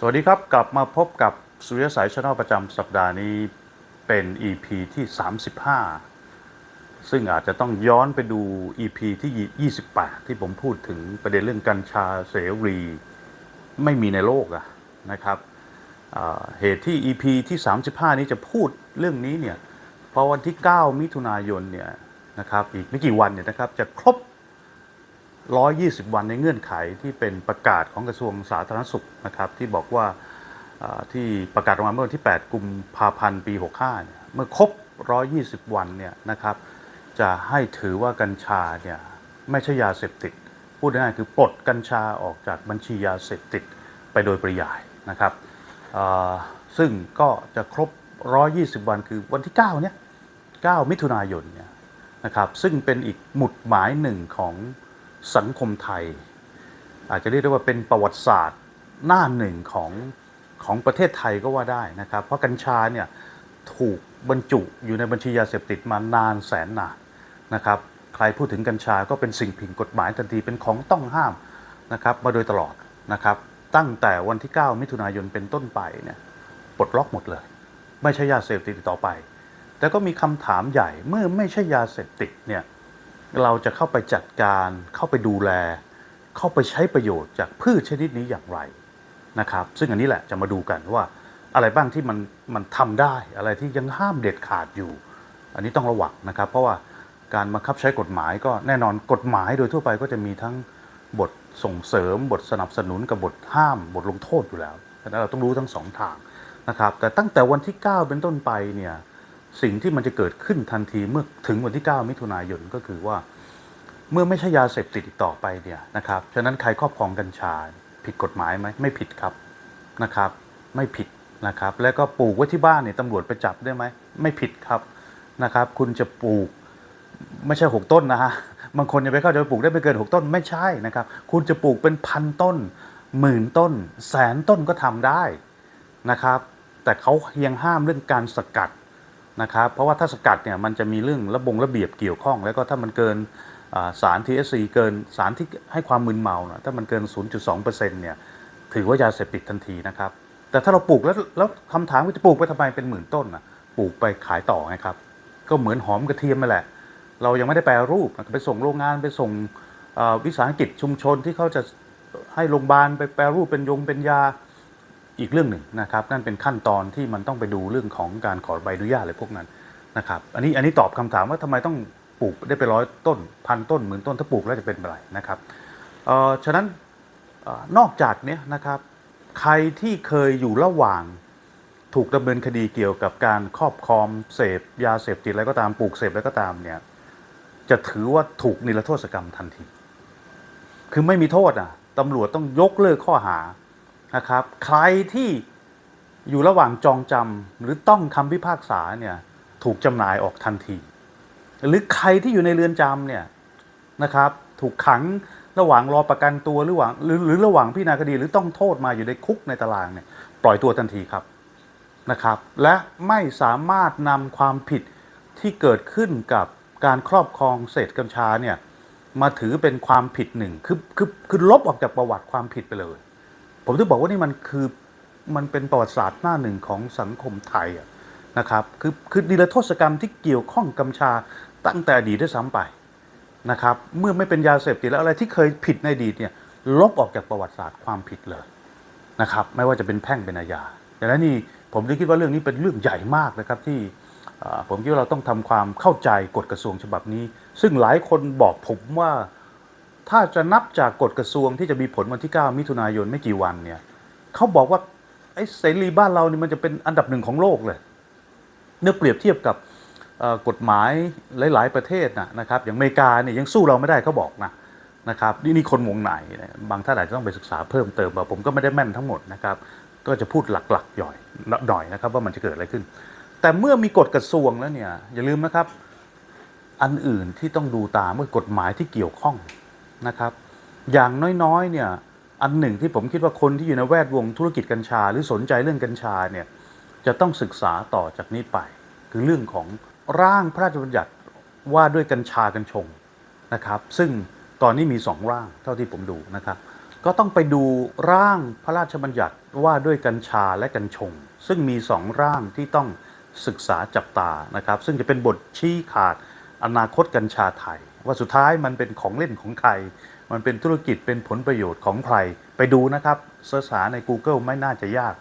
สวัสดีครับ กลับมาพบกับสุริยสายช n นลประจำสัปดาห์นี้เป็น EP ที่ 35 ซึ่งอาจจะต้องย้อนไปดู EP ที่ 28 ที่ผมพูดถึงประเด็นเรื่องกัญชาเสรี ไม่มีในโลกอะนะครับเหตุที่ EP ที่ 35 นี้จะพูดเรื่องนี้เนี่ยเพราะวันที่ 9 มิถุนายนเนี่ยนะครับอีกไม่กี่วันเนี่ยนะครับจะครบ 120 วันในเงื่อนไขที่เป็นประกาศของกระทรวงสาธารณสุขนะครับที่บอกว่าที่ประกาศออกมาเมื่อวันที่ 8 กุมภาพันธ์ปี 65เนี่ยเมื่อครบ 120 วันเนี่ยนะครับจะให้ถือว่ากัญชาเนี่ยไม่ใช่ยาเสพติด พูดง่ายๆคือปลดกัญชาออกจากบัญชียาเสพติดไปโดยปริยายนะครับซึ่งก็จะครบ 120 วันคือวันที่ 9 เนี่ย 9 มิถุนายนเนี่ยนะครับซึ่งเป็นอีกหมุดหมายหนึ่งของ สังคมไทย อาจจะเรียกได้ว่าเป็นประวัติศาสตร์หน้าหนึ่งของของประเทศไทยก็ว่าได้นะครับ เพราะกัญชาเนี่ยถูกบรรจุอยู่ในบัญชียาเสพติดมานานแสนนานนะครับใครพูดถึงกัญชาก็เป็นสิ่งผิดกฎหมายทันทีเป็นของต้องห้ามนะครับมาโดยตลอดนะครับ ตั้งแต่วันที่ 9 มิถุนายนเป็นต้นไปเนี่ยปลดล็อกหมดเลย ไม่ใช่ยาเสพติดต่อไป แต่ก็มีคำถามใหญ่เมื่อไม่ใช่ยาเสพติดเนี่ย เราจะเข้าไปจัดการเข้าไปดูแล เข้าไปใช้ประโยชน์จากพืชชนิดนี้อย่างไรนะครับ ซึ่งอันนี้แหละจะมาดูกันว่าอะไรบ้างที่มันมันทำได้อะไรที่ยังห้ามเด็ดขาดอยู่ อันนี้ต้องระวังนะครับ เพราะว่าการบังคับใช้กฎหมายก็แน่นอนกฎหมายโดยทั่วไปก็จะมีทั้งบทส่งเสริม บทสนับสนุนกับบทห้าม บทลงโทษอยู่แล้วฉะนั้นเราต้องรู้ทั้งสองทางนะครับ แต่ตั้งแต่วันที่ 9 เป็นต้นไปเนี่ย สิ่งที่มันจะเกิดขึ้นทันทีเมื่อถึงวันที่ 9 มิถุนายนก็คือว่า เมื่อไม่ใช่ยาเสพติดต่อไปเนี่ยนะครับฉะนั้นใครครอบครองกัญชา ผิดกฎหมายไหมไม่ผิดครับนะครับ ไม่ผิดนะครับ แล้วก็ปลูกไว้ที่บ้านเนี่ยตำรวจไปจับได้ไหมไม่ผิดครับนะครับ คุณจะปลูกไม่ใช่หกต้นนะฮะบางคนจะไปเข้าใจปลูกได้ไม่เกินหกต้นไม่ใช่นะครับ คุณจะปลูกเป็นพันต้นหมื่นต้น แสนต้นก็ทำได้นะครับ แต่เขายังห้ามเรื่องการสกัด นะครับเพราะว่าถ้าสกัดเนี่ยมันจะมีเรื่องระบงระเบียบเกี่ยวข้อง แล้วก็ถ้ามันเกินสาร THC เกินสารที่ให้ความมึนเมานะถ้ามันเกิน 0.2%เนี่ยถือว่ายาเสพติดทันทีนะครับ แต่ถ้าเราปลูกแล้วแล้วคำถามว่าจะปลูกไปทำไมเป็นหมื่นต้นนะปลูกไปขายต่อไงครับ ก็เหมือนหอมกระเทียมนั่นแหละ เรายังไม่ได้แปรรูปไปส่งโรงงานไปส่งวิสาหกิจชุมชนที่เขาจะให้โรงพยาบาลไปแปรรูปเป็นยงเป็นยา อีกเรื่องหนึ่งนะครับนั่นเป็นขั้นตอนที่มันต้องไปดูเรื่องของการขอใบอนุญาตอะไรพวกนั้นนะครับอันนี้อันนี้ตอบคำถามว่าทำไมต้องปลูกได้ไปร้อยต้นพันต้นหมื่นต้นถ้าปลูกแล้วจะเป็นอะไรนะครับเอ่อฉะนั้นออนอกจากเนี้ยนะครับใครที่เคยอยู่ระหว่างถูกดำเนินคดีเกี่ยวกับการครอบครองเสพยาเสพติดอะไรก็ตามปลูกเสพอะไรก็ตามเนี่ยจะถือว่าถูกนิรโทษกรรมทันที คือไม่มีโทษอะตำรวจต้องยกเลิกข้อหา นะครับ ใครที่อยู่ระหว่างจองจำหรือต้องคำพิพากษาเนี่ยถูกจำหน่ายออกทันที หรือใครที่อยู่ในเรือนจำเนี่ยนะครับถูกขังระหว่างรอประกันตัวหรือหว่างหรือหรือระหว่างพิจารณาคดีหรือต้องโทษมาอยู่ในคุกในตารางเนี่ยปล่อยตัวทันทีครับนะครับ และไม่สามารถนำความผิดที่เกิดขึ้นกับการครอบครองเศษกัญชาเนี่ยมาถือเป็นความผิดหนึ่งคือคือคือลบออกจากประวัติความผิดไปเลย ผมถึงบอกว่านี่มันคือมันเป็นประวัติศาสตร์หน้าหนึ่งของสังคมไทยอะนะครับ คือคือนิรโทษกรรมที่เกี่ยวข้องกัญชาตั้งแต่อดีตด้วยซ้ำไปนะครับ เมื่อไม่เป็นยาเสพติดแล้วอะไรที่เคยผิดในอดีตเนี่ยลบออกจากประวัติศาสตร์ความผิดเลยนะครับ ไม่ว่าจะเป็นแพ่งเป็นอาญาดังนั้นนี่ผมเลยคิดว่าเรื่องนี้เป็นเรื่องใหญ่มากนะครับที่ผมคิดว่าเราต้องทำความเข้าใจกฎกระทรวงฉบับนี้ ซึ่งหลายคนบอกผมว่า ถ้าจะนับจากกฎกระทรวงที่จะมีผลวันที่ 9 มิถุนายนไม่กี่วันเนี่ยเขาบอกว่าไอ้เสรีบ้านเรานี่มันจะเป็นอันดับหนึ่งของโลกเลยเนื้อเปรียบเทียบกับกฎหมายหลาย ๆ ประเทศนะนะครับอย่างอเมริกาเนี่ยยังสู้เราไม่ได้เขาบอกนะนะครับนี่นี่คนวงไหนนะบางท่านอาจจะต้องไปศึกษาเพิ่มเติมมาผมก็ไม่ได้แม่นทั้งหมดนะครับก็จะพูดหลักๆย่อยหน่อยนะครับว่ามันจะเกิดอะไรขึ้น แต่เมื่อมีกฎกระทรวงแล้วเนี่ยอย่าลืมนะครับ อันอื่นที่ต้องดูตามเมื่อกฎหมายที่เกี่ยวข้อง นะครับ อย่างน้อยๆเนี่ยอันหนึ่งที่ผมคิดว่าคนที่อยู่ในแวดวงธุรกิจกัญชา หรือสนใจเรื่องกัญชาเนี่ยจะต้องศึกษาต่อจากนี้ไป คือเรื่องของร่างพระราชบัญญัติว่าด้วยกัญชากัญชงนะครับ ซึ่งตอนนี้มีสองร่างเท่าที่ผมดูนะครับ ก็ต้องไปดูร่างพระราชบัญญัติว่าด้วยกัญชาและกัญชง ซึ่งมีสองร่างที่ต้องศึกษาจับตานะครับ ซึ่งจะเป็นบทชี้ขาดอนาคตกัญชาไทย ว่าสุดท้ายมันเป็นของเล่นของใคร มันเป็นธุรกิจเป็นผลประโยชน์ของใคร ไปดูนะครับเสิร์ชหาใน Google ไม่น่าจะยาก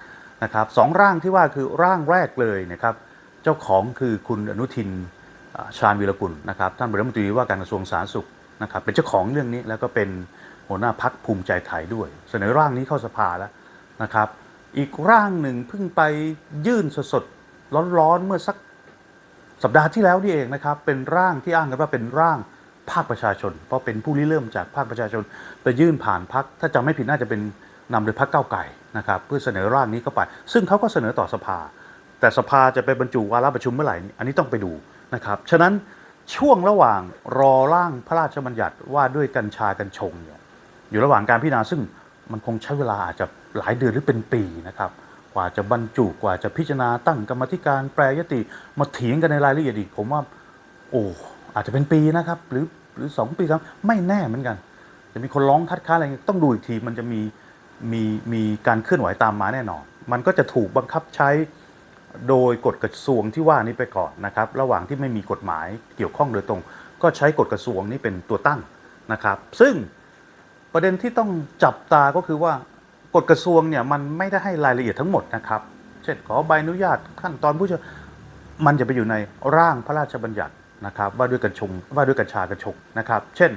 นะครับสองร่างที่ว่าคือร่างแรกเลยนะครับ เจ้าของคือคุณอนุทินชาญวีรกุลนะครับท่านรัฐมนตรีว่าการกระทรวงสาธารณสุขนะครับเป็นเจ้าของเรื่องนี้แล้วก็เป็นหัวหน้าพักภูมิใจไทยด้วย เสนอร่างนี้เข้าสภาแล้วนะครับ อีกร่างหนึ่งเพิ่งไปยื่นสดๆร้อนๆเมื่อสักสัปดาห์ที่แล้วนี่เองนะครับ เป็นร่างที่อ้างกันว่าเป็นร่าง ภาคประชาชน เพราะเป็นผู้ริเริ่มจากภาคประชาชน ไปยื่นผ่านพักถ้าจำไม่ผิดน่าจะเป็นนำโดยพักเก้าไก่นะครับเพื่อเสนอร่างนี้เข้าไป ซึ่งเขาก็เสนอต่อสภา แต่สภาจะไปบรรจุวาระประชุมเมื่อไหร่นี่อันนี้ต้องไปดูนะครับฉะนั้นช่วงระหว่างรอร่างพระราชบัญญัติว่าด้วยกัญชากัญชงเนี่ยอยู่ระหว่างการพิจารณาซึ่งมันคงใช้เวลาอาจจะหลายเดือนหรือเป็นปีนะครับกว่าจะบรรจุกว่าจะพิจารณาตั้งกรรมธิการแปรยติมาเถียงกันในรายละเอียดอีกผมว่า โอ้ อาจจะเป็นปีนะครับ หรือหรือสองปีครับไม่แน่เหมือนกัน จะมีคนร้องคัดค้านอะไรเงี้ยต้องดูอีกทีมันจะมีมีมีการเคลื่อนไหวตามมาแน่นอน มันก็จะถูกบังคับใช้โดยกฎกระทรวงที่ว่านี้ไปก่อนนะครับ ระหว่างที่ไม่มีกฎหมายเกี่ยวข้องโดยตรง ก็ใช้กฎกระทรวงนี้เป็นตัวตั้งนะครับ ซึ่งประเด็นที่ต้องจับตาก็คือว่ากฎกระทรวงเนี่ยมันไม่ได้ให้รายละเอียดทั้งหมดนะครับ เช่นขอใบอนุญาตขั้นตอนผู้เชี่ยวมันจะไปอยู่ในร่างพระราชบัญญัติ นะครับว่าด้วยกัญชงว่าด้วยกัญชากัญชงนะครับ เช่น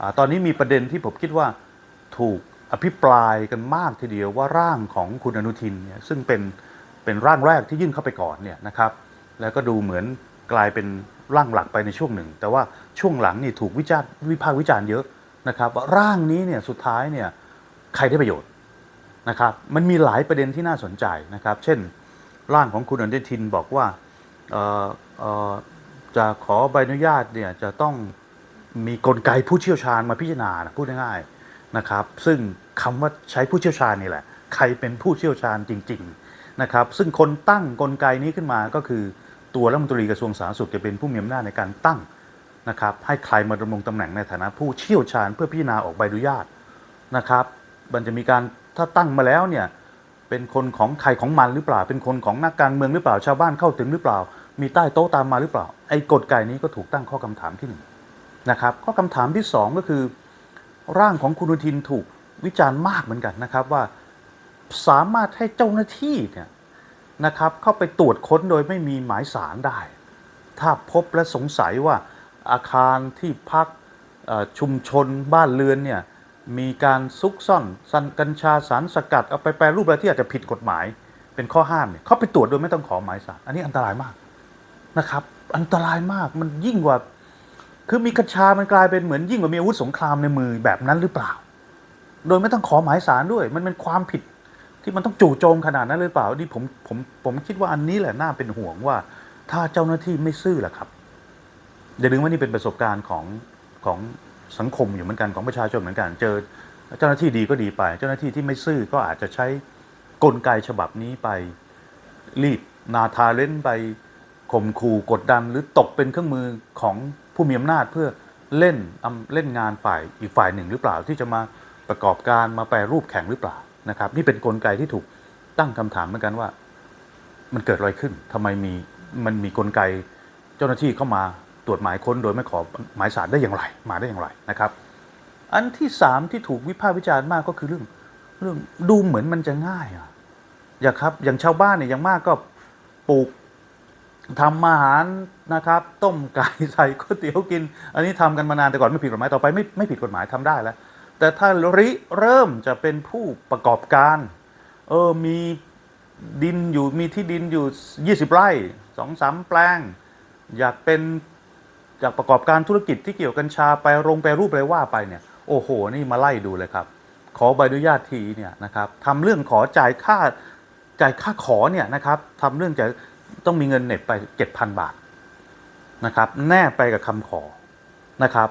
อตอนนี้มีประเด็นที่ผมคิดว่าถูกอภิปรายกันมากทีเดียวว่าร่างของคุณอนุทินเนี่ยซึ่งเป็นเป็นร่างแรกที่ยื่นเข้าไปก่อนเนี่ยนะครับ แล้วก็ดูเหมือนกลายเป็นร่างหลักไปในช่วงหนึ่ง แต่ว่าช่วงหลังนี่ถูกวิจารณ์วิพากษ์วิจารณ์เยอะนะครับว่าร่างนี้เนี่ยสุดท้ายเนี่ยใครได้ประโยชน์นะครับ มันมีหลายประเด็นที่น่าสนใจนะครับ เช่น ร่างของคุณอนุทินบอกว่า จะขอใบอนุญาตเนี่ยจะต้องมีกลไกผู้เชี่ยวชาญมาพิจารณานะพูดง่ายๆนะครับ ซึ่งคำว่าใช้ผู้เชี่ยวชาญนี่แหละ ใครเป็นผู้เชี่ยวชาญจริง ๆนะครับ ซึ่งคนตั้งกลไกนี้ขึ้นมาก็คือตัวรัฐมนตรีกระทรวงสาธารณสุขจะเป็นผู้มีอำนาจในการตั้งนะครับให้ใครมาดำรงตำแหน่งในฐานะผู้เชี่ยวชาญเพื่อพิจารณาออกใบอนุญาตนะครับ มันจะมีการถ้าตั้งมาแล้วเนี่ยเป็นคนของใครของมันหรือเปล่า เป็นคนของนักการเมืองหรือเปล่าชาวบ้านเข้าถึงหรือเปล่า มีใต้โต๊ะตามมาหรือเปล่า ไอ้กฎไกนี้ก็ถูกตั้งข้อคำถามที่หนึ่งนะครับข้อคำถามที่สองก็คือ ร่างของคุณอนุทินถูกวิจารณ์มากเหมือนกันนะครับว่าสามารถให้เจ้าหน้าที่เนี่ยนะครับเข้าไปตรวจค้นโดยไม่มีหมายสารได้ ถ้าพบและสงสัยว่าอาคารที่พักชุมชนบ้านเรือนเนี่ยมีการซุกซ่อนสันกัญชาสารสกัดเอาไปแปรรูปอะไรที่อาจจะผิดกฎหมาย เป็นข้อห้ามเนี่ยเขาไปตรวจโดยไม่ต้องขอหมายสารอันนี้อันตรายมาก นะครับ อันตรายมากมันยิ่งกว่า คือมีกัญชามันกลายเป็นเหมือนยิ่งกว่ามีอาวุธสงครามในมือแบบนั้นหรือเปล่า โดยไม่ต้องขอหมายสารด้วย มันเป็นความผิดที่มันต้องจู่โจมขนาดนั้นหรือเปล่านี่ผมผมผมคิดว่าอันนี้แหละน่าเป็นห่วงว่า ถ้าเจ้าหน้าที่ไม่ซื่อล่ะครับอย่าลืมว่านี่เป็นประสบการณ์ของของสังคมอยู่เหมือนกันของประชาชนเหมือนกัน เจอเจ้าหน้าที่ดีก็ดีไป เจ้าหน้าที่ที่ไม่ซื่อก็อาจจะใช้กลไกฉบับนี้ไปรีดนาทาเล่นไป ข่มขู่กดดันหรือตกเป็นเครื่องมือของผู้มีอำนาจเพื่อเล่นเล่นงานฝ่ายอีกฝ่ายหนึ่งหรือเปล่าที่จะมาประกอบการมาแปรรูปแข่งหรือเปล่านะครับ นี่เป็นกลไกที่ถูกตั้งคำถามเหมือนกันว่า มันเกิดอะไรขึ้นทำไมมีมันมีกลไกเจ้าหน้าที่เข้ามาตรวจหมายค้น โดยไม่ขอหมายสารได้อย่างไร มาได้อย่างไรนะครับ อันที่สามที่ถูกวิพากษ์วิจารณ์มากก็คือเรื่องเรื่องดูเหมือนมันจะง่ายอะอย่าครับอย่างชาวบ้านเนี่ยอย่างมากก็ปลูก ทำอาหารนะครับ ต้มไก่ใส่ก๋วยเตี๋ยวกิน อันนี้ทำกันมานานแต่ก่อนไม่ผิดกฎหมายต่อไปไม่ไม่ผิดกฎหมายทำได้แล้ว แต่ถ้าริเริ่มจะเป็นผู้ประกอบการเออมีดินอยู่มีที่ดินอยู่ 20 ไร่สองสามแปลง อยากเป็นอยากประกอบการธุรกิจที่เกี่ยวกัญชาไปโรงแปรูปอะไรว่าไปเนี่ยโอ้โห นี่มาไล่ดูเลยครับ ขอใบอนุญาตทีเนี่ยนะครับทำเรื่องขอจ่ายค่าจ่ายค่าขอเนี่ยนะครับทำเรื่องจะ ต้องมีเงินเน็ตไป7,000บาทนะครับ แน่ไปกับคำขอนะครับ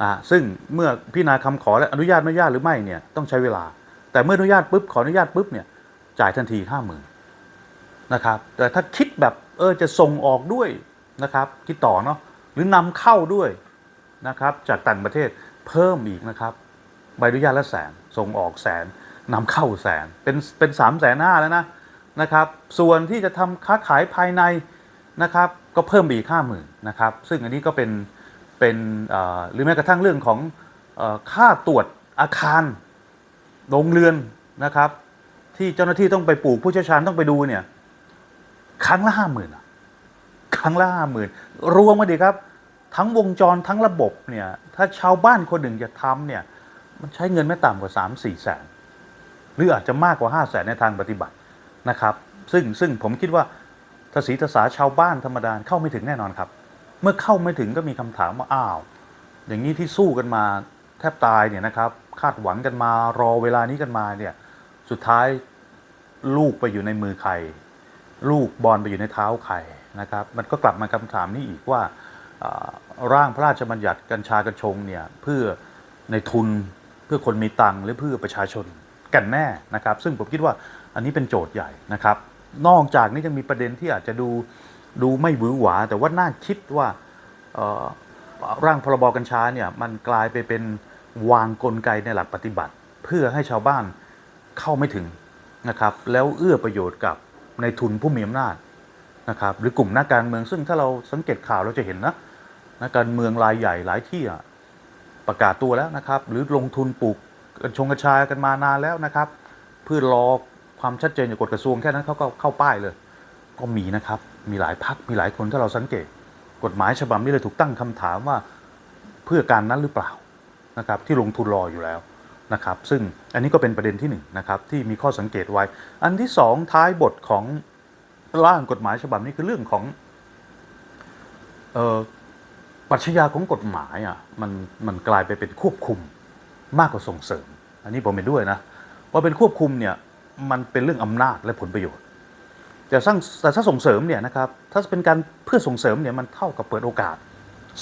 อ่าซึ่งเมื่อพิจารณาคำขอและอนุญาตไม่อนุญาตหรือไม่เนี่ยต้องใช้เวลา แต่เมื่ออนุญาตปุ๊บขออนุญาตปุ๊บเนี่ยจ่ายทันทีห้าหมื่นนะครับ แต่ถ้าคิดแบบเออจะส่งออกด้วยนะครับคิดต่อเนาะหรือนำเข้าด้วยนะครับ จากต่างประเทศเพิ่มอีกนะครับ ใบอนุญาตละแสนส่งออกแสนนำเข้าแสนเป็นเป็นสามแสนห้าแล้วนะ นะครับ ส่วนที่จะทำค้าขายภายในนะครับก็เพิ่มไปอีกห้าหมื่นนะครับ ซึ่งอันนี้ก็เป็นเป็นหรือแม้กระทั่งเรื่องของอค่าตรวจอาคารโรงเรือนนะครับ ที่เจ้าหน้าที่ต้องไปปลูกผู้เชี่ยวชาญต้องไปดูเนี่ยครั้งละห้าหมื่นครั้งละห้าหมื่นรวมมาดีครับ ทั้งวงจรทั้งระบบเนี่ยถ้าชาวบ้านคนหนึ่งจะทำเนี่ยมันใช้เงินไม่ต่ำกว่าสามสี่แสน หรืออาจจะมากกว่าห้าแสนในทางปฏิบัติ นะครับ ซึ่งซึ่งผมคิดว่าทศีทศาชาวบ้านธรรมดาเข้าไม่ถึงแน่นอนครับ เมื่อเข้าไม่ถึงก็มีคำถามว่าอ้าว อย่างนี้ที่สู้กันมาแทบตายเนี่ยนะครับ คาดหวังกันมารอเวลานี้กันมาเนี่ยสุดท้ายลูกไปอยู่ในมือใคร ลูกบอลไปอยู่ในเท้าใครนะครับ มันก็กลับมาคำถามนี้อีกว่าอ่าร่างพระราชบัญญัติกัญชากัญชงเนี่ยเพื่อในทุนเพื่อคนมีตังค์หรือเพื่อประชาชนกันแน่นะครับ ซึ่งผมคิดว่า อันนี้เป็นโจทย์ใหญ่นะครับ นอกจากนี้ยังมีประเด็นที่อาจจะดูดูไม่หวือหวา แต่ว่าน่าคิดว่าร่างพรบกัญชาเนี่ยมันกลายไปเป็นวางกลไกในหลักปฏิบัติ เพื่อให้ชาวบ้านเข้าไม่ถึงนะครับ แล้วเอื้อประโยชน์กับในทุนผู้มีอำนาจนะครับ หรือกลุ่มนักการเมืองซึ่งถ้าเราสังเกตข่าวเราจะเห็นนะนักการเมืองรายใหญ่หลายที่ประกาศตัวแล้วนะครับ หรือลงทุนปลูกกัญชงกัญชากันมานานแล้วนะครับ เพื่อรอ ความชัดเจนจากกฎกระทรวงแค่นั้นเขาก็เข้าป้ายเลย ก็มีนะครับ มีหลายพักมีหลายคนถ้าเราสังเกต กฎหมายฉบับนี้เลยถูกตั้งคำถามว่าเพื่อการนั้นหรือเปล่านะครับที่ลงทุนรออยู่แล้วนะครับซึ่งอันนี้ก็เป็นประเด็นที่หนึ่งนะครับที่มีข้อสังเกตไว้ อันที่สองท้ายบทของร่างกฎหมายฉบับนี้คือเรื่องของเออปรัชญาของกฎหมายอะมันมันกลายไปเป็นควบคุมมากกว่าส่งเสริม อันนี้ผมเห็นด้วยนะว่าเป็นควบคุมเนี่ย มันเป็นเรื่องอำนาจและผลประโยชน์ แต่สร้างแต่ถ้าส่งเสริมเนี่ยนะครับถ้าเป็นการเพื่อส่งเสริมเนี่ยมันเท่ากับเปิดโอกาส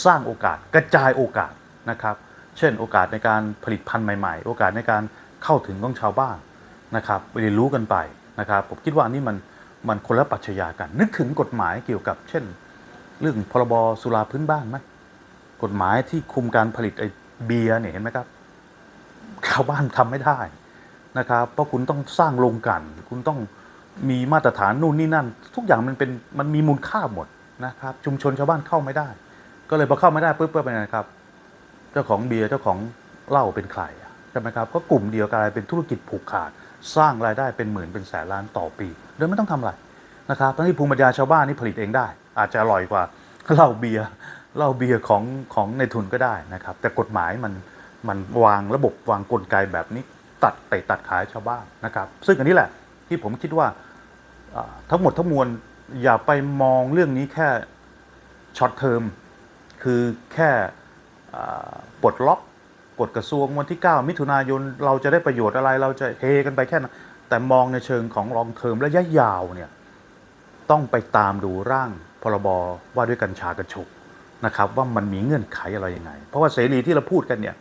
สร้างโอกาสกระจายโอกาสนะครับ เช่น โอกาสในการผลิตพันธุ์ใหม่ๆ โอกาสในการเข้าถึงของชาวบ้านนะครับเรียนรู้กันไปนะครับ ผมคิดว่านนี้มันมันคนละปรัชญากัน นึกถึงกฎหมายเกี่ยวกับ เช่น เรื่องพรบสุราพื้นบ้านไหมกฎหมายที่คุมการผลิตไอ้เบียร์เนี่ยเห็นไหมครับชาวบ้านทำไม่ได้ นะครับ เพราะคุณต้องสร้างโรงกัน คุณต้องมีมาตรฐานนู่นนี่นั่น ทุกอย่างมันเป็นมันมีมูลค่าหมดนะครับ ชุมชนชาวบ้านเข้าไม่ได้ ก็เลยพอเข้าไม่ได้ปุ๊บก็เป็นไงครับ เจ้าของเบียร์เจ้าของเหล้าเป็นใครใช่ไหมครับก็กลุ่มเดียวกันเป็นธุรกิจผูกขาด สร้างรายได้เป็นหมื่นเป็นแสนล้านต่อปีโดยไม่ต้องทำอะไรนะครับทั้งที่ภูมิปัญญาชาวบ้านนี่ผลิตเองได้ อาจจะอร่อยกว่าเหล้าเบียร์เหล้าเบียร์ของของในทุนก็ได้นะครับ แต่กฎหมายมันมันวางระบบวางกลไกแบบนี้ ตัดไปตัดขายชาวบ้านนะครับ ซึ่งอันนี้แหละที่ผมคิดว่าทั้งหมดทั้งมวลอย่าไปมองเรื่องนี้แค่ช็อตเทอมคือแค่ปลดล็อกกฎกระทรวงวันที่ 9 มิถุนายนเราจะได้ประโยชน์อะไรเราจะเฮกันไปแค่นั้นแต่มองในเชิงของลองเทอมระยะยาวเนี่ยต้องไปตามดูร่างพรบว่าด้วยกัญชากัญชงนะครับ ว่ามันมีเงื่อนไขอะไรยังไง เพราะว่าเสรีที่เราพูดกันเนี่ย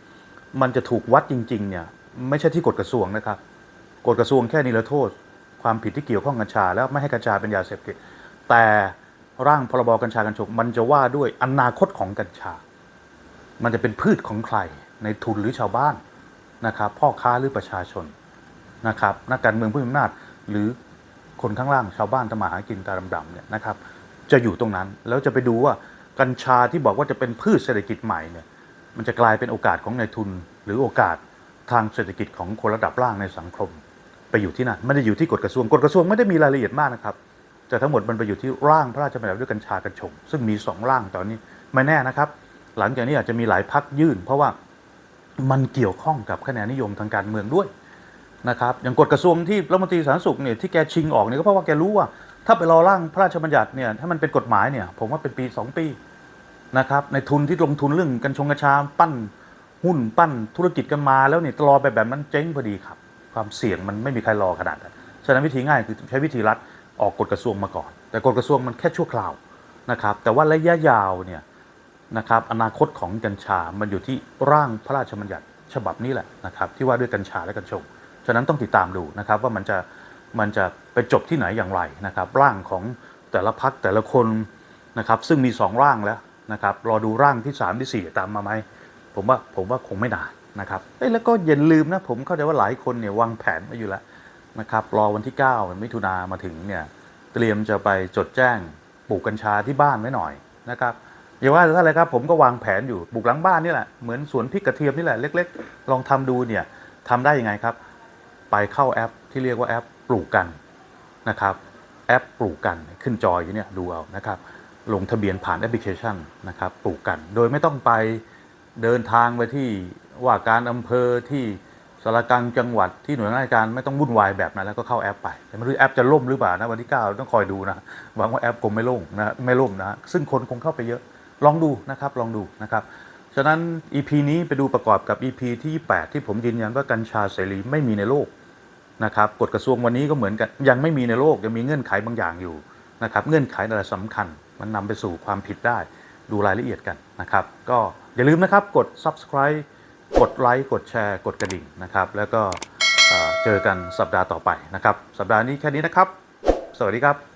มันจะถูกวัดจริง ๆ เนี่ย ไม่ใช่ที่กฎกระทรวงนะครับกฎกระทรวงแค่นิรโทษ ความผิดที่เกี่ยวข้องกัญชา แล้วไม่ให้กัญชาเป็นยาเสพติดแต่ร่างพรบกัญชากัญชงมันจะว่าด้วยอนาคตของกัญชา มันจะเป็นพืชของใครในทุนหรือชาวบ้านนะครับ พ่อค้าหรือประชาชนนะครับนักการเมืองผู้มีอำนาจหรือคนข้างล่างชาวบ้านทำมาหากินตาดำๆเนี่ยนะครับจะอยู่ตรงนั้นแล้วจะไปดูว่ากัญชาที่บอกว่าจะเป็นพืชเศรษฐกิจใหม่เนี่ยมันจะกลายเป็นโอกาสของนายทุนหรือโอกาส ทางเศรษฐกิจของคนระดับล่างในสังคม ไปอยู่ที่นั่นไม่ได้อยู่ที่กฎกระทรวงกฎกระทรวงไม่ได้มีรายละเอียดมากนะครับ แต่ทั้งหมดมันไปอยู่ที่ร่างพระราชบัญญัติด้วยกัญชากัญชง ซึ่งมีสองร่างตอนนี้ไม่แน่นะครับ หลังจากนี้อาจจะมีหลายพักยื่น เพราะว่ามันเกี่ยวข้องกับคะแนนนิยมทางการเมืองด้วยนะครับอย่างกฎกระทรวงที่รัฐมนตรีสาธารณสุขเนี่ยที่แกชิงออกเนี่ยก็เพราะว่าแกรู้ว่า ถ้าไปรอร่างพระราชบัญญัติเนี่ยถ้ามันเป็นกฎหมายเนี่ยผมว่าเป็นปี 2 ปีนะครับในทุนที่ลงทุนเรื่องกัญชงกัญชาปั้น หุ้นปั้นธุรกิจกันมาแล้วเนี่ยรอไปแบบนั้นเจ๊งพอดีครับ ความเสี่ยงมันไม่มีใครรอขนาดนั้นฉะนั้นวิธีง่ายคือใช้วิธีรัฐออกกฎกระทรวงมาก่อน แต่กฎกระทรวงมันแค่ชั่วคราวนะครับแต่ว่าระยะยาวเนี่ยนะครับอนาคตของกัญชา มันอยู่ที่ร่างพระราชบัญญัติฉบับนี้แหละนะครับที่ว่าด้วยกัญชาและกัญชง ฉะนั้นต้องติดตามดูนะครับว่ามันจะมันจะไปจบที่ไหนอย่างไรนะครับร่างของแต่ละพักแต่ละคนนะครับซึ่งมีสองร่างแล้วนะครับรอดูร่างที่สามที่สี่ตามมาไหม ผมว่าผมว่าคงไม่นานนะครับเอ้ยแล้วก็อย่าลืมนะผมเข้าใจว่าหลายคนเนี่ยวางแผนมาอยู่แล้วนะครับรอวันที่ 9 มิถุนามาถึงเนี่ยเตรียมจะไปจดแจ้งปลูกกัญชาที่บ้านไว้หน่อยนะครับอย่าว่าแต่อะไรครับผมก็วางแผนอยู่ปลูกหลังบ้านนี่แหละเหมือนสวนพริกกระเทียมนี่แหละเล็ก ๆ ลองทำดูเนี่ยทำได้ยังไงครับ ไปเข้าแอปที่เรียกว่าแอปปลูกกันนะครับแอปปลูกกันขึ้นจอยอยู่เนี่ยดูเอานะครับลงทะเบียนผ่านแอปพลิเคชันนะครับปลูกกัน โดยไม่ต้องไป เดินทางไปที่ว่าการอำเภอที่สารกลางจังหวัดที่หน่วยงานราชการไม่ต้องวุ่นวายแบบนั้นแล้วก็เข้าแอปไปแต่ไม่รู้แอปจะล่มหรือเปล่านะวันที่ 9 ต้องคอยดูนะหวังว่าแอปคงไม่ล่มนะไม่ล่มนะซึ่งคนคงเข้าไปเยอะลองดูนะครับลองดูนะครับฉะนั้น EP นี้ไปดูประกอบกับ EP ที่28ที่ผมยืนยันว่ากัญชาเสรีไม่มีในโลกนะครับกฎกระทรวงวันนี้ก็เหมือนกันยังไม่มีในโลกยังมีเงื่อนไขบางอย่างอยู่นะครับเงื่อนไขอะไรสำคัญ มันนำไปสู่ความผิดได้ ดูรายละเอียดกันนะครับ ก็อย่าลืมนะครับกด subscribe กดไลค์กดแชร์ กดกระดิ่งนะครับ แล้วก็เจอกันสัปดาห์ต่อไปนะครับ สัปดาห์นี้แค่นี้นะครับ สวัสดีครับ